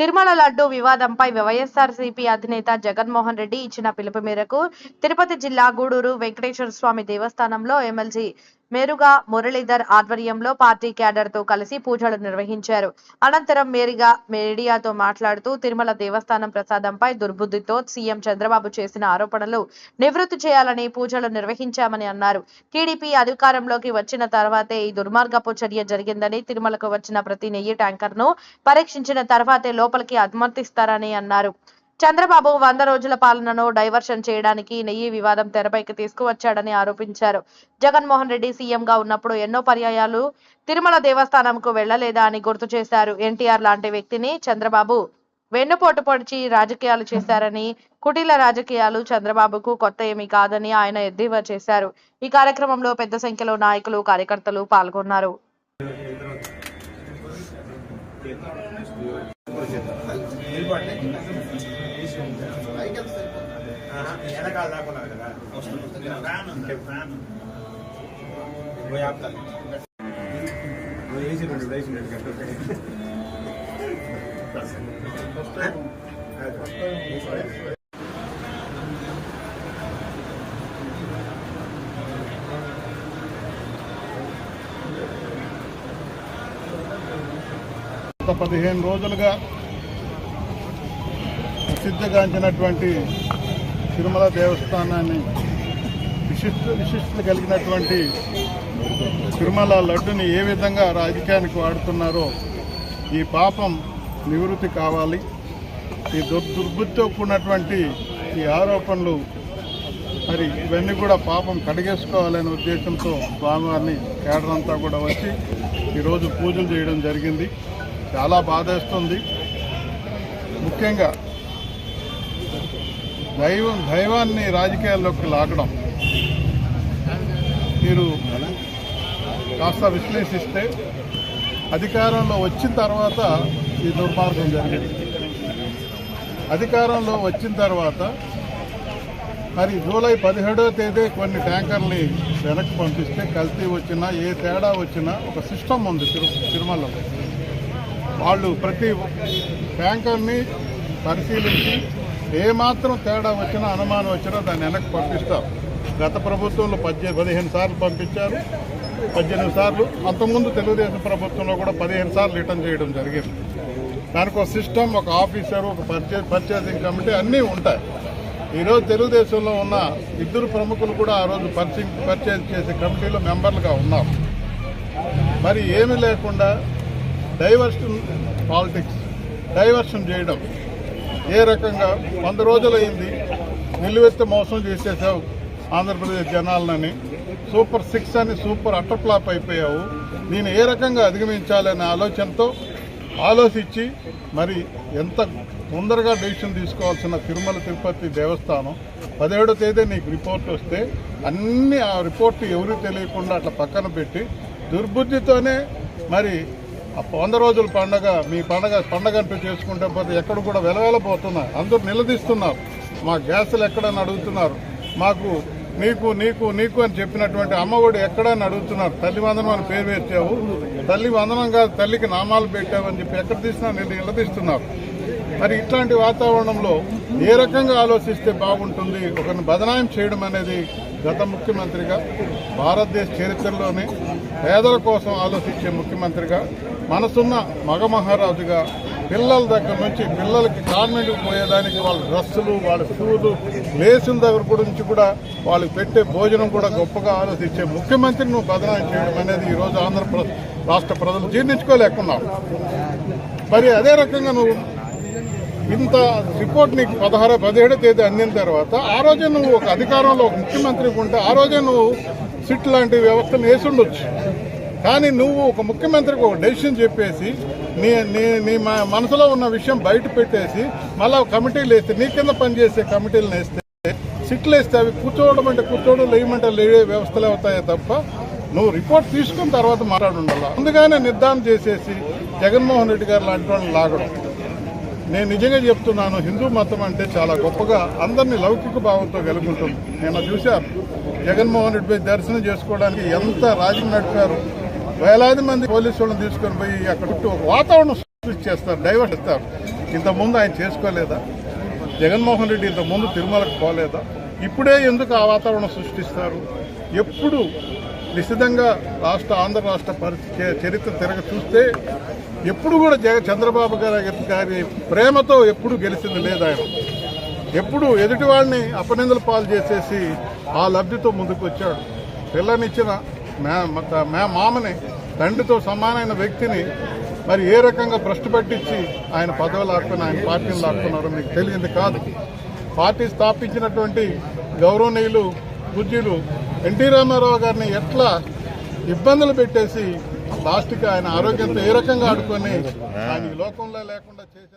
తిరుమల లడ్డు వివాదంపై వైఎస్ఆర్సీపీ అధినేత జగన్మోహన్ రెడ్డి ఇచ్చిన పిలుపు మేరకు తిరుపతి జిల్లా గూడూరు వెంకటేశ్వర స్వామి దేవస్థానంలో ఎమ్మెల్సీ మేరుగా మురళీధర్ ఆధ్వర్యంలో పార్టీ క్యాడర్తో కలిసి పూజలు నిర్వహించారు. అనంతరం మేరీగా మీడియాతో మాట్లాడుతూ తిరుమల దేవస్థానం ప్రసాదంపై దుర్బుద్ధితో సీఎం చంద్రబాబు చేసిన ఆరోపణలు నివృత్తి చేయాలని పూజలు నిర్వహించామని అన్నారు. టీడీపీ అధికారంలోకి వచ్చిన తర్వాతే ఈ దుర్మార్గపు చర్య జరిగిందని తిరుమలకు వచ్చిన ప్రతి నెయ్యి ట్యాంకర్ను పరీక్షించిన తర్వాతే లోపలికి అనుమతిస్తారని అన్నారు. చంద్రబాబు వంద రోజుల పాలనను డైవర్షన్ చేయడానికి నెయ్యి వివాదం తెరపైకి తీసుకువచ్చాడని ఆరోపించారు. జగన్మోహన్ రెడ్డి సీఎంగా ఉన్నప్పుడు ఎన్నో పర్యాయాలు తిరుమల దేవస్థానంకు వెళ్ళలేదా అని గుర్తు చేశారు. ఎన్టీఆర్ లాంటి వ్యక్తిని చంద్రబాబు వెన్నుపోటు పొడిచి రాజకీయాలు చేశారని కుటిల రాజకీయాలు చంద్రబాబుకు కొత్త ఏమీ కాదని ఆయన ఎద్దేవా చేశారు. ఈ కార్యక్రమంలో పెద్ద సంఖ్యలో నాయకులు కార్యకర్తలు పాల్గొన్నారు. వెనకాల దాకున్నారు కదా ఫ్యాన్ ఉంది ఫ్యాన్ పోయి ఆపుతాను వేసి రెండు వేసి రెండు గంటలు గత పదిహేను రోజులుగా ప్రసిద్ధిగాంచినటువంటి తిరుమల దేవస్థానాన్ని విశిష్ట విశిష్టత కలిగినటువంటి తిరుమల లడ్డుని ఏ విధంగా రాజకీయానికి వాడుతున్నారో ఈ పాపం నివృత్తి కావాలి. ఈ దుర్ దుర్బుద్ధితో కూడినటువంటి ఈ ఆరోపణలు మరి ఇవన్నీ కూడా పాపం కడిగేసుకోవాలనే ఉద్దేశంతో స్వామివారిని కేడరంతా కూడా వచ్చి ఈరోజు పూజలు చేయడం జరిగింది. చాలా బాధేస్తుంది. ముఖ్యంగా దైవం దైవాన్ని రాజకీయాల్లోకి లాగడం. మీరు కాస్త విశ్లేషిస్తే అధికారంలో వచ్చిన తర్వాత ఈ దుర్మార్గం జరిగింది. అధికారంలో వచ్చిన తర్వాత మరి జూలై పదిహేడో తేదీ కొన్ని ట్యాంకర్ని వెనక్కి పంపిస్తే కల్తీ వచ్చినా ఏ తేడా వచ్చినా ఒక సిస్టమ్ ఉంది తిరు తిరుమలలో. వాళ్ళు ప్రతి ట్యాంకర్ని పరిశీలించి ఏమాత్రం తేడా వచ్చినా అనుమానం వచ్చినా దాన్ని వెనక్కి పంపిస్తారు. గత ప్రభుత్వంలో పద్దె పదిహేను సార్లు పంపించారు. పద్దెనిమిది సార్లు. అంతకుముందు తెలుగుదేశం ప్రభుత్వంలో కూడా పదిహేను సార్లు రిటర్న్ చేయడం జరిగింది. దానికి ఒక సిస్టమ్ ఒక ఆఫీసర్ ఒక పర్చే పర్చేసింగ్ కమిటీ అన్నీ ఉంటాయి. ఈరోజు తెలుగుదేశంలో ఉన్న ఇద్దరు ప్రముఖులు కూడా ఆ రోజు పర్చింగ్ పర్చేజ్ చేసే కమిటీలో మెంబర్లుగా ఉన్నారు. మరి ఏమీ లేకుండా డైవర్షన్ పాలిటిక్స్ డైవర్షన్ చేయడం ఏ రకంగా వంద రోజులైంది నిలువెత్తి మోసం చేసేసావు ఆంధ్రప్రదేశ్ జనాలని సూపర్ సిక్స్ అని సూపర్ అట్టర్ ఫ్లాప్ అయిపోయావు. నేను ఏ రకంగా అధిగమించాలనే ఆలోచనతో ఆలోచించి మరి ఎంత తొందరగా డెసిషన్ తీసుకోవాల్సిన తిరుమల తిరుపతి దేవస్థానం పదిహేడో తేదీ నీకు రిపోర్ట్ వస్తే అన్ని ఆ రిపోర్ట్ ఎవరు తెలియకుండా అట్లా పక్కన పెట్టి దుర్బుద్ధితోనే మరి వంద రోజుల పండగ మీ పండగ పండగ అంటూ చేసుకుంటే పోతే ఎక్కడ కూడా వెలవెలపోతున్నారు. అందరూ నిలదీస్తున్నారు. మా గ్యాసులు ఎక్కడని అడుగుతున్నారు. మాకు నీకు నీకు నీకు అని చెప్పినటువంటి అమ్మఒడి ఎక్కడని అడుగుతున్నారు. తల్లి వందనం అని పేరు పెట్టావు. తల్లి వందనం కాదు తల్లికి నామాలు పెట్టావు అని చెప్పి ఎక్కడ తీసినా నేను నిలదీస్తున్నారు. మరి ఇట్లాంటి వాతావరణంలో ఏ రకంగా ఆలోచిస్తే బాగుంటుంది? ఒకరిని బదనాయం చేయడం అనేది గత ముఖ్యమంత్రిగా భారతదేశ చరిత్రలోనే పేదల కోసం ఆలోచించే ముఖ్యమంత్రిగా మనసున్న మగ మహారాజుగా పిల్లల దగ్గర నుంచి పిల్లలకి కాన్వెంట్కి పోయేదానికి వాళ్ళ డ్రెస్సులు వాళ్ళ షూలు లేసుల దగ్గర గురించి కూడా వాళ్ళకి పెట్టే భోజనం కూడా గొప్పగా ఆలోచించే ముఖ్యమంత్రిని నువ్వు బదనాయం చేయడం అనేది ఈరోజు ఆంధ్రప్రదేశ్ రాష్ట్ర ప్రజలు జీర్ణించుకోలేకున్నావు మరి అదే రకంగా నువ్వు ఇంత రిపోర్ట్ నీకు పదహారు పదిహేడో తేదీ అందిన తర్వాత ఆ రోజే నువ్వు ఒక అధికారంలో ఒక ముఖ్యమంత్రి ఉంటే ఆ రోజే నువ్వు సిట్ లాంటి వ్యవస్థను వేసి ఉండొచ్చు. కానీ నువ్వు ఒక ముఖ్యమంత్రికి ఒక డెసిషన్ చెప్పేసి నీ నీ నీ మనసులో ఉన్న విషయం బయట పెట్టేసి మళ్ళీ కమిటీలు వేస్తే నీ కింద పనిచేసే కమిటీలను వేస్తే సిట్లు వేస్తే అవి కూర్చోవడం అంటే కూర్చోవడం లేయమంటే లేవే వ్యవస్థలు అవుతాయే తప్ప నువ్వు రిపోర్ట్ తీసుకున్న తర్వాత మాట్లాడుండాల? ముందుగానే నిర్ధారణ చేసేసి జగన్మోహన్ రెడ్డి గారు లాంటి వాళ్ళని లాగడం. నేను నిజంగా చెప్తున్నాను హిందూ మతం అంటే చాలా గొప్పగా అందరినీ లౌకిక భావంతో కలుగుంటుంది నేను చూశాను జగన్మోహన్ రెడ్డి దర్శనం చేసుకోవడానికి ఎంత రాజీ నడిపారు. వేలాది మంది పోలీసు వాళ్ళని తీసుకొని పోయి అక్కడ ఒక వాతావరణం సృష్టి చేస్తారు డైవర్ట్ ఇస్తారు ఇంతకుముందు ఆయన చేసుకోలేదా? జగన్మోహన్ రెడ్డి ఇంతకుముందు తిరుమలకు పోలేదా? ఇప్పుడే ఎందుకు ఆ వాతావరణం సృష్టిస్తారు? ఎప్పుడు నిశ్చితంగా రాష్ట్ర ఆంధ్ర రాష్ట్ర పరిస్థితి చరిత్ర తిరగ చూస్తే ఎప్పుడు కూడా జగ చంద్రబాబు గారి గారి ప్రేమతో ఎప్పుడు గెలిచింది లేదు ఆయన. ఎప్పుడు ఎదుటి వాళ్ళని అపనిందల పాలు చేసేసి ఆ లబ్ధితో ముందుకు వచ్చాడు పిల్లనిచ్చిన మ్యా మే మామని తండ్రితో సమానమైన వ్యక్తిని మరి ఏ రకంగా భ్రష్టు పట్టించి ఆయన పదవి లాక్కుని ఆయన పార్టీని లాక్కున్నారో మీకు తెలియంది కాదు. పార్టీ స్థాపించినటువంటి గౌరవనీయులు పూజ్యులు ఎన్టీ రామారావు గారిని ఎట్లా ఇబ్బందులు పెట్టేసి లాస్ట్కి ఆయన ఆరోగ్యంతో ఏ రకంగా ఆడుకొని ఆయన లోకంలో లేకుండా చేసే